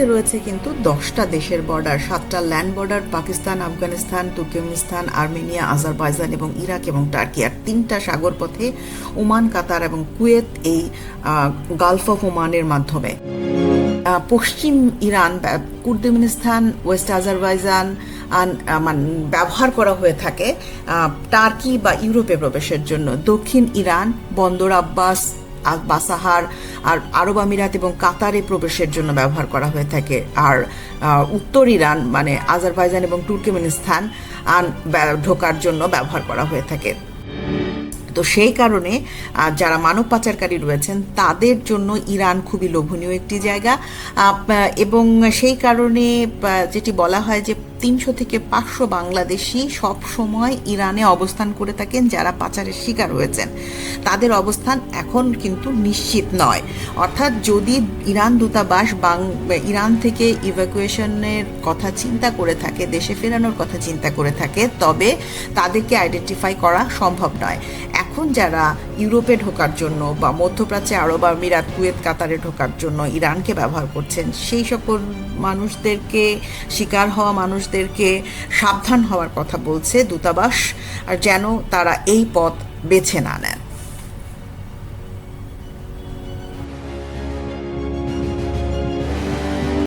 সাথে রয়েছে কিন্তু দশটা দেশের বর্ডার সাতটা land border Pakistan, Afghanistan, Turkmenistan, Armenia, Azerbaijan এবং ইরাক এবং টার্কি। আর তিনটা সাগর পথে ওমান, কাতার এবং কুয়েত এই গালফ অফ ওমানের মাধ্যমে। পশ্চিম ইরান কুর্দিমিনিস্তান, ওয়েস্ট আজারবাইজান মান, ব্যবহার করা হয়ে থাকে টার্কি বা ইউরোপে প্রবেশের জন্য। দক্ষিণ ইরান, বন্দর আব্বাস বাসাহার আর আরব আমিরাত এবং কাতারে প্রবেশের জন্য ব্যবহার করা হয়ে থাকে। আর উত্তর ইরান মানে আজারবাইজান এবং তুর্কমেনিস্তান, আন ঢোকার জন্য ব্যবহার করা হয়ে থাকে। তো সেই কারণে যারা মানব পাচারকারী রয়েছেন, তাদের জন্য ইরান খুবই লোভনীয় একটি জায়গা। এবং সেই কারণে যেটি বলা হয় যে তিনশো থেকে পাঁচশো বাংলাদেশি সব সময় ইরানে অবস্থান করে থাকেন যারা পাচারের শিকার হয়েছেন। তাদের অবস্থান এখন কিন্তু নিশ্চিত নয়। অর্থাৎ যদি ইরান দূতাবাস বাং ইরান থেকে ইভ্যাকুয়েশনের কথা চিন্তা করে থাকে, দেশে ফেরানোর কথা চিন্তা করে থাকে, তবে তাদেরকে আইডেন্টিফাই করা সম্ভব নয়। এখন যারা ইউরোপে ঢোকার জন্য বা মধ্যপ্রাচ্যে আরব মিরাত কুয়েত, কাতারে ঢোকার জন্য ইরানকে ব্যবহার করছেন, সেই সকল মানুষদেরকে, শিকার হওয়া মানুষদেরকে সাবধান হওয়ার কথা বলছে দূতাবাস, আর যেন তারা এই পথ বেছে না নেন